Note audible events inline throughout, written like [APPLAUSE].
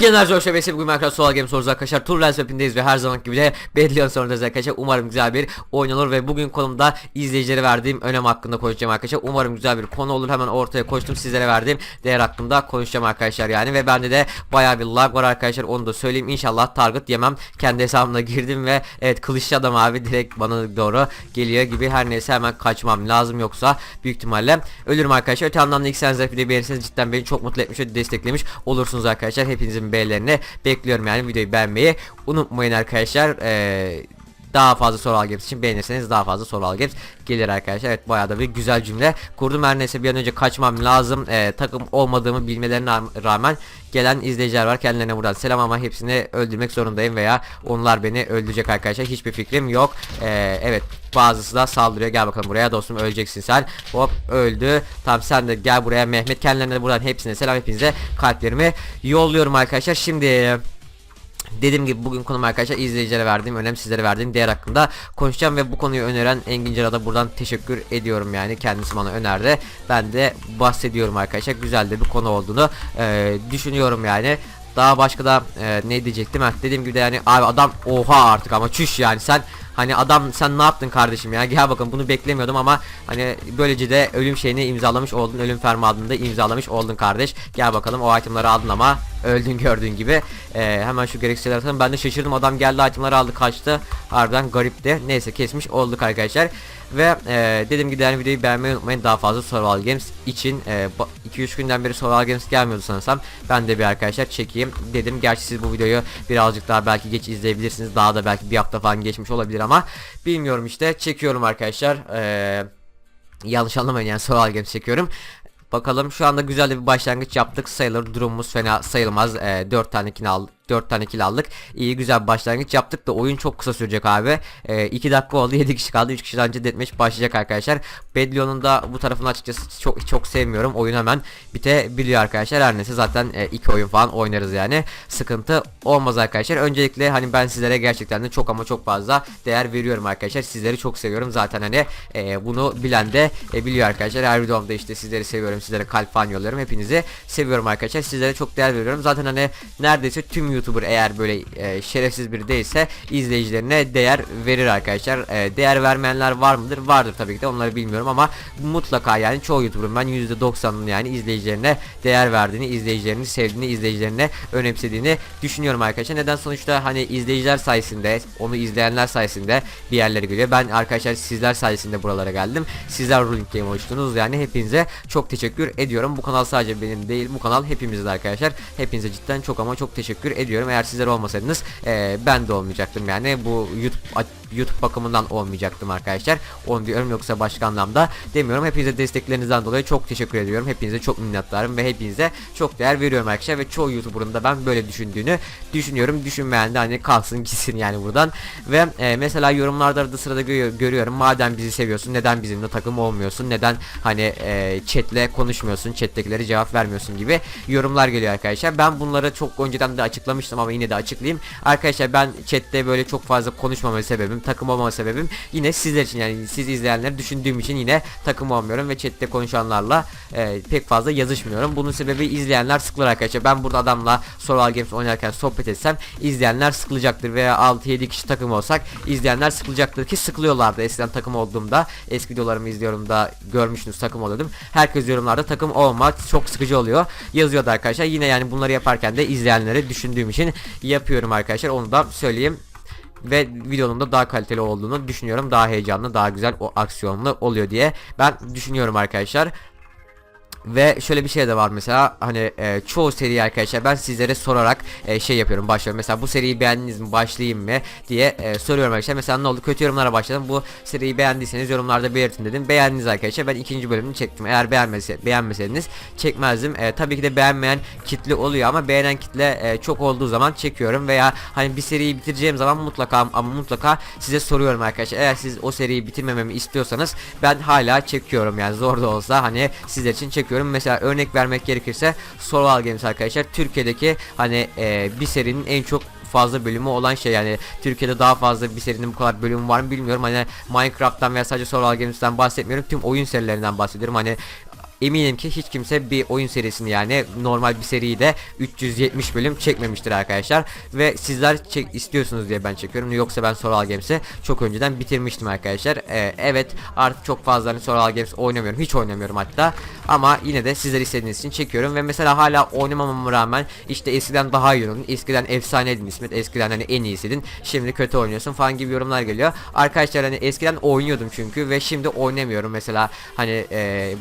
Genel Zor Şebesi bugün Minecraft Solar Games sorusu arkadaşlar. Turlens Map'indeyiz ve her zaman gibi de Bedlion sorundayız arkadaşlar. Umarım güzel bir oyun olur ve bugün konumda izleyicilere verdiğim önem hakkında konuşacağım arkadaşlar. Umarım güzel bir konu olur. Hemen ortaya koştum sizlere verdiğim değer hakkında konuşacağım arkadaşlar yani Ve bende de baya bir lag var arkadaşlar onu da söyleyeyim. İnşallah target yemem. Kendi hesabımda girdim ve evet kılıçlı adam abi direkt bana doğru geliyor gibi. Her neyse hemen kaçmam lazım yoksa büyük ihtimalle ölürüm arkadaşlar. Öte yandan da ilk sen beğenirseniz cidden beni çok mutlu etmiş ve desteklemiş olursunuz arkadaşlar. Hepinizin beğenilerini bekliyorum. Yani videoyu beğenmeyi unutmayın arkadaşlar. Ee, daha fazla soru games için beğenirseniz daha fazla soru games gelir arkadaşlar. Evet bayağı da bir güzel cümle kurdum her neyse bir an önce kaçmam lazım. Ee, takım olmadığımı bilmelerine rağmen gelen izleyiciler var. Kendilerine buradan selam ama hepsini öldürmek zorundayım veya onlar beni öldürecek arkadaşlar. Hiçbir fikrim yok. Ee, evet bazısı da saldırıyor. Gel bakalım buraya dostum öleceksin sen. Hop öldü. Tamam sen de gel buraya Mehmet. Kendilerine buradan hepsine selam hepinize kalplerimi yolluyorum arkadaşlar. Şimdi Dediğim gibi bugün konum arkadaşlar izleyicilere verdiğim önem sizlere verdiğim değer hakkında konuşacağım ve bu konuyu öneren Engin Cara'da buradan teşekkür ediyorum yani. Kendisi bana önerdi. Ben de bahsediyorum arkadaşlar. Güzel de bir konu olduğunu e, düşünüyorum yani. Daha başka da e, ne diyecektim? Ha dediğim gibi de yani abi adam oha artık ama çüş yani. Sen Hani adam sen ne yaptın kardeşim ya? Gel bakın bunu beklemiyordum ama hani böylece de ölüm şeyini imzalamış oldun ölüm fermuarını da imzalamış oldun kardeş. Gel bakalım o itemları aldın ama öldün gördüğün gibi. Ee, hemen şu gereksizleri atalım ben de şaşırdım adam geldi itemları aldı kaçtı. Harbiden garipti neyse kesmiş olduk arkadaşlar ve e, dediğim gibi yani videoyu beğenmeyi unutmayın. Daha fazla survival games için 2-3 günden beri survival games gelmiyordu sanırsam. Ben de bir arkadaşlar çekeyim dedim. Gerçi siz bu videoyu birazcık daha belki geç izleyebilirsiniz. Daha da belki bir hafta falan geçmiş olabilir ama bilmiyorum işte. Çekiyorum arkadaşlar. Ee, yanlış anlamayın yani survival games çekiyorum. Bakalım şu anda güzel bir başlangıç yaptık. Sayılır durumumuz fena sayılmaz. Ee, 4 tane kill aldık 4 tane kill aldık. İyi güzel başlangıç yaptık da oyun çok kısa sürecek abi. 2 ee, dakika oldu [LAUGHS] 7 kişi kaldı 3 kişi önce deathmatch başlayacak arkadaşlar. Bedlion'un da bu tarafını açıkçası çok çok sevmiyorum. Oyun hemen bitebiliyor arkadaşlar. Her neyse zaten 2 e, oyun falan oynarız yani. Sıkıntı olmaz arkadaşlar. Öncelikle hani ben sizlere gerçekten de çok ama çok fazla değer veriyorum arkadaşlar. Sizleri çok seviyorum. Zaten hani e, bunu bilen de e, biliyor arkadaşlar. Her videomda işte sizleri seviyorum. Sizlere kalp falan yolluyorum. Hepinizi seviyorum arkadaşlar. Sizlere çok değer veriyorum. Zaten hani neredeyse tüm YouTuber eğer böyle e, şerefsiz biri değilse izleyicilerine değer verir arkadaşlar. E, değer vermeyenler var mıdır? Vardır tabii ki de onları bilmiyorum ama mutlaka yani çoğu YouTuber'ın ben %90'ının yani izleyicilerine değer verdiğini, izleyicilerini sevdiğini, izleyicilerine önemsediğini düşünüyorum arkadaşlar. Neden sonuçta hani izleyiciler sayesinde, onu izleyenler sayesinde bir yerlere geliyor. Ben arkadaşlar sizler sayesinde buralara geldim. Sizler Ruling Game oluştunuz yani hepinize çok teşekkür ediyorum. Bu kanal sadece benim değil, bu kanal hepimizin arkadaşlar. Hepinize cidden çok ama çok teşekkür ediyorum ediyorum. Eğer sizler olmasaydınız e, ben de olmayacaktım yani bu YouTube YouTube bakımından olmayacaktım arkadaşlar. Onu diyorum yoksa başka anlamda demiyorum. Hepinize desteklerinizden dolayı çok teşekkür ediyorum. Hepinize çok minnettarım ve hepinize çok değer veriyorum arkadaşlar ve çoğu YouTuber'ın da ben böyle düşündüğünü düşünüyorum. Düşünmeyen de hani kalsın gitsin yani buradan. Ve e, mesela yorumlarda da sırada gö görüyorum. Madem bizi seviyorsun neden bizimle takım olmuyorsun? Neden hani e, chatle konuşmuyorsun? Chat'tekilere cevap vermiyorsun gibi yorumlar geliyor arkadaşlar. Ben bunları çok önceden de açıklamıştım ama yine de açıklayayım. Arkadaşlar ben chatte böyle çok fazla konuşmama sebebim, takım olmama sebebim yine sizler için yani siz izleyenler düşündüğüm için yine takım olmuyorum ve chatte konuşanlarla e, pek fazla yazışmıyorum. Bunun sebebi izleyenler sıkılır arkadaşlar. Ben burada adamla Survival Games oynarken sohbet etsem izleyenler sıkılacaktır veya 6-7 kişi takım olsak izleyenler sıkılacaktır ki sıkılıyorlardı eskiden takım olduğumda. Eski videolarımı izliyorum da görmüşsünüz takım oluyordum. Herkes yorumlarda takım olmak çok sıkıcı oluyor. Yazıyordu arkadaşlar. Yine yani bunları yaparken de izleyenleri düşündüğüm için yapıyorum arkadaşlar. Onu da söyleyeyim ve videonun da daha kaliteli olduğunu düşünüyorum. Daha heyecanlı, daha güzel, o aksiyonlu oluyor diye ben düşünüyorum arkadaşlar. Ve şöyle bir şey de var mesela hani e, çoğu seri arkadaşlar ben sizlere sorarak e, şey yapıyorum başlıyorum. Mesela bu seriyi beğendiniz mi başlayayım mı diye e, soruyorum arkadaşlar. Mesela ne oldu kötü yorumlara başladım. Bu seriyi beğendiyseniz yorumlarda belirtin dedim. Beğendiniz arkadaşlar. Ben ikinci bölümünü çektim. Eğer beğenmese, beğenmeseydiniz çekmezdim. E, tabii ki de beğenmeyen kitle oluyor ama beğenen kitle e, çok olduğu zaman çekiyorum veya hani bir seriyi bitireceğim zaman mutlaka ama mutlaka size soruyorum arkadaşlar. Eğer siz o seriyi bitirmememi istiyorsanız ben hala çekiyorum yani zor da olsa hani sizler için çekiyorum çekiyorum. Mesela örnek vermek gerekirse Survival Games arkadaşlar. Türkiye'deki hani e, bir serinin en çok fazla bölümü olan şey. Yani Türkiye'de daha fazla bir serinin bu kadar bölümü var mı bilmiyorum. Hani Minecraft'tan veya sadece Survival Games'ten bahsetmiyorum. Tüm oyun serilerinden bahsediyorum. Hani eminim ki hiç kimse bir oyun serisini yani normal bir seriyi de 370 bölüm çekmemiştir arkadaşlar. Ve sizler çek istiyorsunuz diye ben çekiyorum. Yoksa ben Soral Games'i çok önceden bitirmiştim arkadaşlar. Ee, evet artık çok fazla hani Soral Games oynamıyorum. Hiç oynamıyorum hatta. Ama yine de sizler istediğiniz için çekiyorum. Ve mesela hala oynamamama rağmen işte eskiden daha iyi oynadın eskiden efsaneydin İsmet. Eskiden hani en iyisiydin. Şimdi kötü oynuyorsun falan gibi yorumlar geliyor. Arkadaşlar hani eskiden oynuyordum çünkü ve şimdi oynamıyorum. Mesela hani e,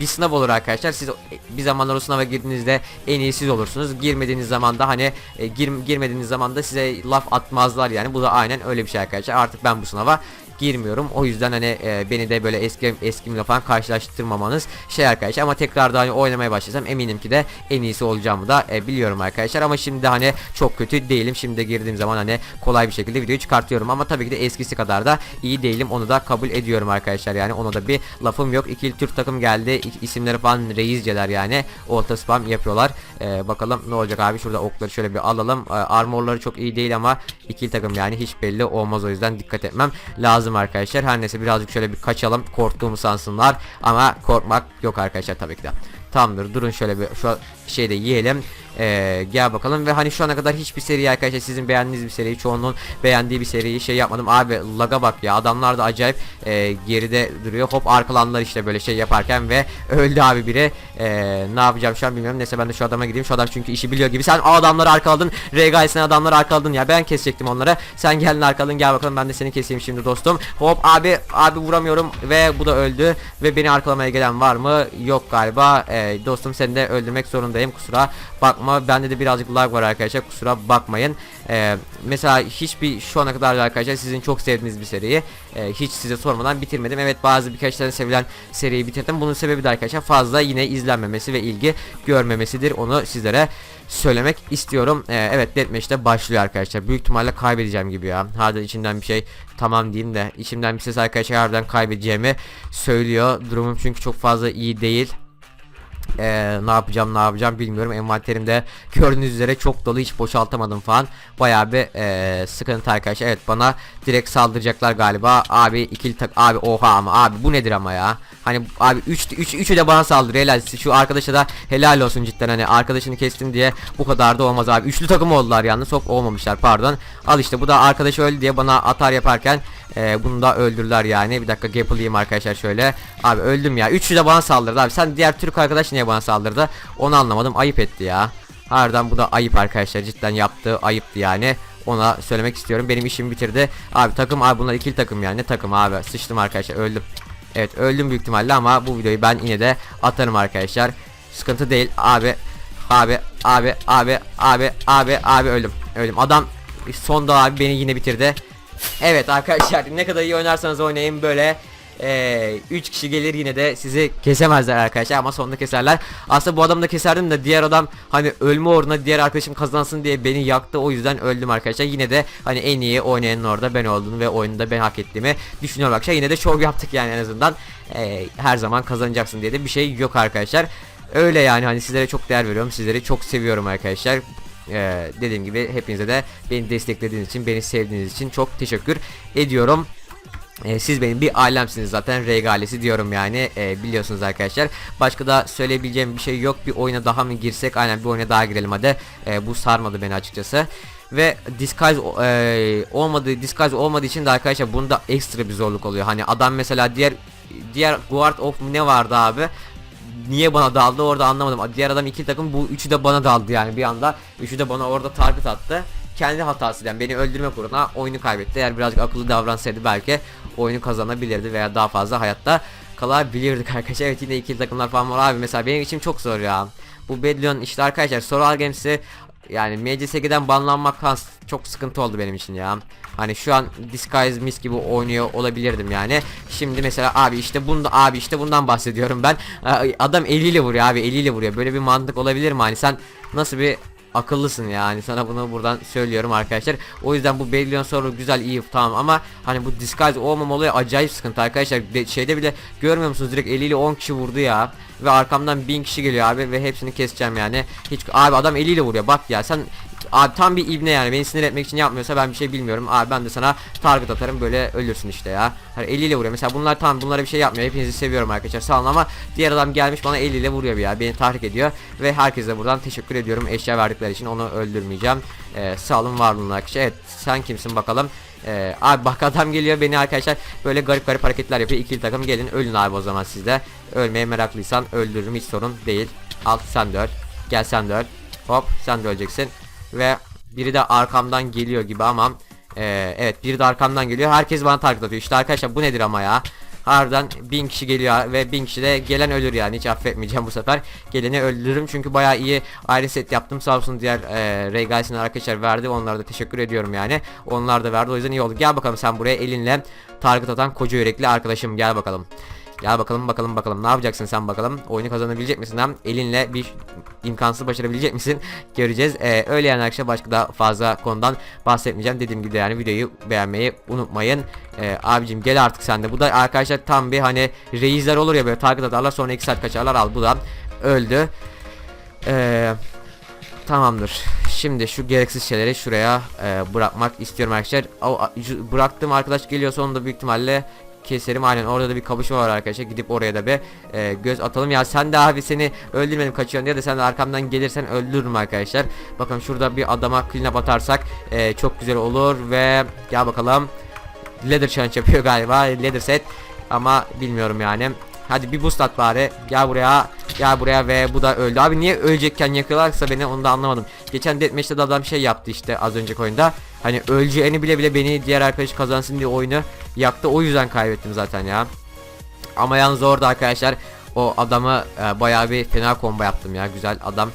bir sınav olur arkadaşlar. Siz bir zamanlar o sınava girdiğinizde en iyi siz olursunuz. Girmediğiniz zaman da hani e, gir, girmediğiniz zaman da size laf atmazlar yani. Bu da aynen öyle bir şey arkadaşlar. Artık ben bu sınava girmiyorum. O yüzden hani e, beni de böyle eski eskimle falan karşılaştırmamanız şey arkadaşlar ama tekrar da hani oynamaya başlasam eminim ki de en iyisi olacağımı da e, biliyorum arkadaşlar ama şimdi hani çok kötü değilim. Şimdi girdiğim zaman hani kolay bir şekilde videoyu çıkartıyorum ama tabii ki de eskisi kadar da iyi değilim. Onu da kabul ediyorum arkadaşlar. Yani ona da bir lafım yok. İkili Türk takım geldi. İsimleri falan reisceler yani. Orta spam yapıyorlar. E, bakalım ne olacak abi. Şurada okları şöyle bir alalım. E, armorları çok iyi değil ama ikili takım yani hiç belli olmaz o yüzden dikkat etmem lazım arkadaşlar. Her neyse birazcık şöyle bir kaçalım. Korktuğumu sansınlar ama korkmak yok arkadaşlar tabii ki de. Tamamdır durun şöyle bir şu şeyde yiyelim. Ee, gel bakalım ve hani şu ana kadar hiçbir seri arkadaşlar sizin beğendiğiniz bir seriyi çoğunun beğendiği bir seriyi şey yapmadım. Abi laga bak ya adamlar da acayip e, geride duruyor. Hop arkalanlar işte böyle şey yaparken ve [LAUGHS] öldü abi biri. Ee, ne yapacağım şu an bilmiyorum. Neyse ben de şu adama gideyim. Şu adam çünkü işi biliyor gibi. Sen o adamları arkaladın. Regal sen adamları arkaladın ya. Ben kesecektim onlara. Sen geldin arkaladın. Gel bakalım ben de seni keseyim şimdi dostum. Hop abi abi vuramıyorum ve bu da öldü ve beni arkalamaya gelen var mı? Yok galiba. Ee, dostum seni de öldürmek zorundayım. Kusura bakma. Bende de birazcık lag var arkadaşlar. Kusura bakmayın. Ee, mesela hiçbir şu ana kadar da arkadaşlar sizin çok sevdiğiniz bir seriyi e, hiç size sormadan bitirmedim. Evet bazı birkaç tane sevilen seriyi bitirdim. Bunun sebebi de arkadaşlar fazla yine izlenmemesi ve ilgi görmemesidir. Onu sizlere söylemek istiyorum. Ee, evet Deathmatch'te başlıyor arkadaşlar. Büyük ihtimalle kaybedeceğim gibi ya. Hadi içimden bir şey tamam diyeyim de içimden bir ses arkadaşlar harbiden kaybedeceğimi söylüyor. Durumum çünkü çok fazla iyi değil. Ee, ne yapacağım ne yapacağım bilmiyorum. Envanterimde gördüğünüz üzere çok dolu hiç boşaltamadım falan. Bayağı bir ee, sıkıntı arkadaşlar. Evet bana direkt saldıracaklar galiba. Abi ikili tak abi oha ama abi bu nedir ama ya? Hani abi 3 3 üçü de bana saldırıyor. Helal şu arkadaşa da helal olsun cidden. Hani arkadaşını kestim diye bu kadar da olmaz abi. Üçlü takım oldular yalnız çok olmamışlar pardon. Al işte bu da arkadaşı öldü diye bana atar yaparken ee, bunu da öldürdüler yani. Bir dakika gaplayayım arkadaşlar şöyle. Abi öldüm ya. Üçü de bana saldırdı abi. Sen diğer Türk arkadaş niye bana saldırdı? Onu anlamadım. Ayıp etti ya. Harbiden bu da ayıp arkadaşlar. Cidden yaptığı ayıptı yani. Ona söylemek istiyorum. Benim işimi bitirdi. Abi takım abi bunlar ikili takım yani. Ne takım abi? Sıçtım arkadaşlar. Öldüm. Evet öldüm büyük ihtimalle ama bu videoyu ben yine de atarım arkadaşlar. Sıkıntı değil abi. Abi abi abi abi abi abi öldüm. Öldüm. Adam sonda abi beni yine bitirdi. Evet arkadaşlar ne kadar iyi oynarsanız oynayın böyle 3 kişi gelir yine de sizi kesemezler arkadaşlar ama sonunda keserler. Aslında bu adamı da keserdim de diğer adam hani ölme uğruna diğer arkadaşım kazansın diye beni yaktı o yüzden öldüm arkadaşlar. Yine de hani en iyi oynayanın orada ben oldum ve oyunda ben hak ettiğimi düşünüyorum arkadaşlar. Yine de şov yaptık yani en azından Ee, her zaman kazanacaksın diye de bir şey yok arkadaşlar. Öyle yani hani sizlere çok değer veriyorum. Sizleri çok seviyorum arkadaşlar. Ee, dediğim gibi hepinize de beni desteklediğiniz için, beni sevdiğiniz için çok teşekkür ediyorum. Ee, siz benim bir ailemsiniz zaten. Regalesi diyorum yani. Ee, biliyorsunuz arkadaşlar. Başka da söyleyebileceğim bir şey yok. Bir oyuna daha mı girsek? Aynen bir oyuna daha girelim. Hadi. Ee, bu sarmadı beni açıkçası. Ve disguise e, olmadığı disguise olmadığı için de arkadaşlar bunda ekstra bir zorluk oluyor. Hani adam mesela diğer diğer guard of ne vardı abi? Niye bana daldı? Orada anlamadım. Diğer adam iki takım bu üçü de bana daldı yani bir anda. Üçü de bana orada target attı. Kendi hatasıyla beni öldürmek uğruna oyunu kaybetti. Eğer birazcık akıllı davransaydı belki oyunu kazanabilirdi veya daha fazla hayatta kalabilirdik [LAUGHS] arkadaşlar. Evet yine ikili takımlar falan var abi mesela benim için çok zor ya. Bu Bedlion işte arkadaşlar Soral Games'i yani MCSG'den banlanmaktan çok sıkıntı oldu benim için ya. Hani şu an Disguise mis gibi oynuyor olabilirdim yani. Şimdi mesela abi işte bunda abi işte bundan bahsediyorum ben. Adam eliyle vuruyor abi eliyle vuruyor. Böyle bir mantık olabilir mi? Hani sen nasıl bir akıllısın yani sana bunu buradan söylüyorum arkadaşlar. O yüzden bu Bellion soru güzel iyi tamam ama hani bu disguise olmamalı acayip sıkıntı arkadaşlar. De, şeyde bile görmüyor musunuz direkt eliyle 10 kişi vurdu ya. Ve arkamdan 1000 kişi geliyor abi ve hepsini keseceğim yani. Hiç abi adam eliyle vuruyor bak ya sen Abi tam bir ibne yani beni sinir etmek için yapmıyorsa ben bir şey bilmiyorum. Abi ben de sana target atarım böyle ölürsün işte ya. Hani eliyle vuruyor. Mesela bunlar tam bunlara bir şey yapmıyor. Hepinizi seviyorum arkadaşlar. Sağ olun ama diğer adam gelmiş bana eliyle vuruyor bir ya. Beni tahrik ediyor ve herkese buradan teşekkür ediyorum eşya verdikleri için. Onu öldürmeyeceğim. Ee, sağ olun var olun arkadaşlar. Evet sen kimsin bakalım. Ee, abi bak adam geliyor beni arkadaşlar böyle garip garip hareketler yapıyor. İkili takım gelin ölün abi o zaman sizde. Ölmeye meraklıysan öldürürüm hiç sorun değil. Al sen de öl. Gel sen de öl. Hop sen de öleceksin. Ve biri de arkamdan geliyor gibi ama ee, evet biri de arkamdan geliyor. Herkes bana target atıyor. İşte arkadaşlar bu nedir ama ya. Harbiden bin kişi geliyor ve bin kişi de gelen ölür yani hiç affetmeyeceğim bu sefer. Geleni öldürürüm çünkü bayağı iyi ayrı set yaptım sağ olsun diğer e, Guys'ın arkadaşlar verdi onlara da teşekkür ediyorum yani. Onlar da verdi o yüzden iyi oldu. Gel bakalım sen buraya elinle target atan koca yürekli arkadaşım gel bakalım. Gel bakalım bakalım bakalım. Ne yapacaksın sen bakalım? Oyunu kazanabilecek misin hem elinle bir imkansız başarabilecek misin? [LAUGHS] Göreceğiz. Ee, öyle yani arkadaşlar. Başka da fazla konudan bahsetmeyeceğim. Dediğim gibi yani videoyu beğenmeyi unutmayın. Ee, abicim gel artık sen de. Bu da arkadaşlar tam bir hani reisler olur ya böyle target atarlar sonra 2 saat kaçarlar. Al bu da öldü. Ee, Tamamdır. Şimdi şu gereksiz şeyleri şuraya e, bırakmak istiyorum arkadaşlar. O, bıraktığım arkadaş geliyorsa onu da büyük ihtimalle keserim. Aynen orada da bir kapışma var arkadaşlar. Gidip oraya da bir e, göz atalım. Ya sen de abi seni öldürmedim kaçıyorsun diye de sen de arkamdan gelirsen öldürürüm arkadaşlar. Bakın şurada bir adama clean up atarsak e, çok güzel olur ve gel bakalım. Leather challenge yapıyor galiba. Leather set ama bilmiyorum yani. Hadi bir boost at bari. Gel buraya. Gel buraya ve bu da öldü. Abi niye ölecekken yakıyorlarsa beni onu da anlamadım. Geçen deathmatch'te de adam şey yaptı işte az önceki oyunda. Hani öleceğini bile bile beni diğer arkadaş kazansın diye oyunu yaktı. O yüzden kaybettim zaten ya. Ama yalnız orada arkadaşlar o adamı e, bayağı bir fena combo yaptım ya. Güzel adam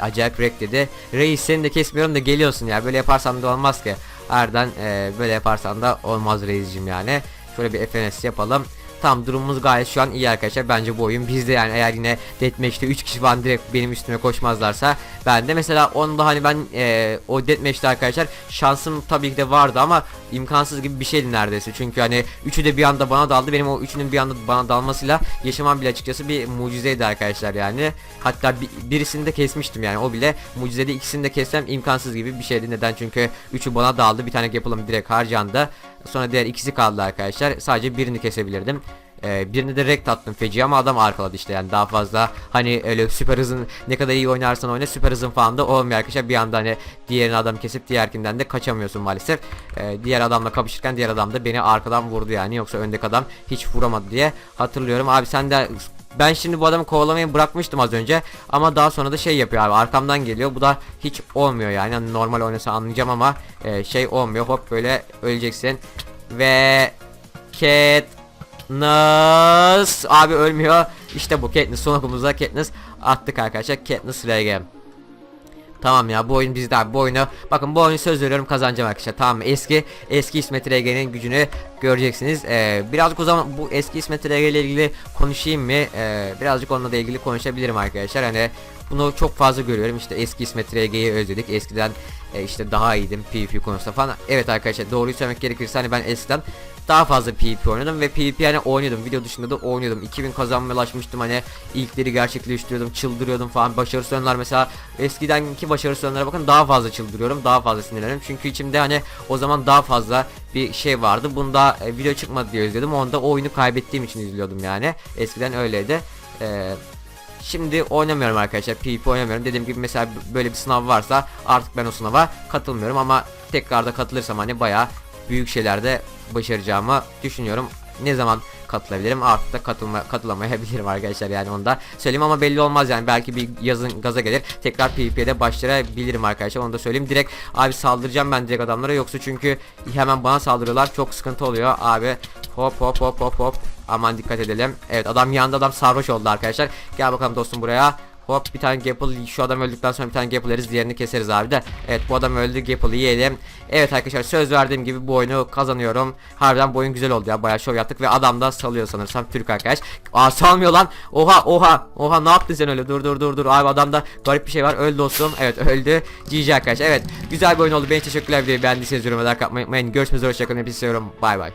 acayip wreck dedi. Reis seni de kesmiyorum da geliyorsun ya. Böyle yaparsan da olmaz ki. Harbiden e, böyle yaparsan da olmaz reiscim yani. Şöyle bir FNS yapalım. Tam durumumuz gayet şu an iyi arkadaşlar. Bence bu oyun bizde yani eğer yine Deathmatch'te 3 kişi falan direkt benim üstüme koşmazlarsa ben de mesela onda hani ben e, o Deathmatch'te arkadaşlar şansım tabii ki de vardı ama imkansız gibi bir şeydi neredeyse. Çünkü hani üçü de bir anda bana daldı. Benim o üçünün bir anda bana dalmasıyla yaşamam bile açıkçası bir mucizeydi arkadaşlar yani. Hatta bir, birisini de kesmiştim yani o bile mucizede ikisini de kessem imkansız gibi bir şeydi. Neden? Çünkü üçü bana daldı. Bir tane Gapal'ım direkt harcandı. Sonra diğer ikisi kaldı arkadaşlar. Sadece birini kesebilirdim. Ee, birini de rekt attım feci ama adam arkaladı işte. Yani daha fazla hani öyle süper hızın ne kadar iyi oynarsan oyna süper hızın falan da olmuyor arkadaşlar. Bir anda hani diğerini adam kesip diğerkinden de kaçamıyorsun maalesef. Ee, diğer adamla kapışırken diğer adam da beni arkadan vurdu yani. Yoksa öndeki adam hiç vuramadı diye hatırlıyorum. Abi sen de ben şimdi bu adamı kovalamayı bırakmıştım az önce ama daha sonra da şey yapıyor abi arkamdan geliyor. Bu da hiç olmuyor yani. Hani normal oynasa anlayacağım ama e, şey olmuyor. Hop böyle öleceksin. Ve Katniss abi ölmüyor. İşte bu Katniss son okumuzda Katniss. Attık arkadaşlar Katniss RG Tamam ya bu oyun bizde abi bu oyunu bakın bu oyunu söz veriyorum kazanacağım arkadaşlar tamam eski eski İsmet RG'nin gücünü göreceksiniz. Ee, birazcık o zaman bu eski İsmet RG ile ilgili konuşayım mı? Ee, birazcık onunla da ilgili konuşabilirim arkadaşlar. Hani bunu çok fazla görüyorum. İşte eski İsmet RG'yi özledik. Eskiden e, işte daha iyiydim PvP konusunda falan. Evet arkadaşlar doğruyu söylemek gerekirse hani ben eskiden daha fazla PvP oynadım ve PvP yani oynuyordum. Video dışında da oynuyordum. 2000 kazanmaya ulaşmıştım hani ilkleri gerçekleştiriyordum çıldırıyordum falan. Başarı sonlar mesela eskidenki başarı sonlara bakın daha fazla çıldırıyorum daha fazla sinirleniyorum. Çünkü içimde hani o zaman daha fazla bir şey vardı. Bunda e, video çıkmadı diye izliyordum. Onda oyunu kaybettiğim için izliyordum yani. Eskiden öyleydi. Eee Şimdi oynamıyorum arkadaşlar PvP oynamıyorum. Dediğim gibi mesela böyle bir sınav varsa artık ben o sınava katılmıyorum ama tekrarda katılırsam hani baya büyük şeylerde başaracağımı düşünüyorum. Ne zaman katılabilirim? Artık da katılma, katılamayabilirim arkadaşlar yani onda söyleyeyim ama belli olmaz yani. Belki bir yazın gaza gelir tekrar PvP'de başlayabilirim arkadaşlar onu da söyleyeyim. Direkt abi saldıracağım ben direkt adamlara yoksa çünkü hemen bana saldırıyorlar çok sıkıntı oluyor. Abi hop hop hop hop hop. Aman dikkat edelim. Evet adam yanında adam sarhoş oldu arkadaşlar. Gel bakalım dostum buraya Hop bir tane Gapple şu adam öldükten sonra bir tane Gapple yeriz diğerini keseriz abi de. Evet bu adam öldü Gapple'ı yiyelim. Evet arkadaşlar söz verdiğim gibi bu oyunu kazanıyorum. Harbiden bu oyun güzel oldu ya bayağı şov yaptık ve adam da salıyor sanırsam Türk arkadaş. Aa salmıyor lan! Oha oha oha ne yaptın sen öyle? Dur dur dur dur. Abi adamda garip bir şey var öldü dostum. Evet öldü. GG arkadaşlar evet. Güzel bir oyun oldu beni teşekkürler. Videoyu beğendiyseniz yorumlara like atmayı unutmayın. Görüşmek üzere hoşçakalın hepinizi seviyorum. Bay bay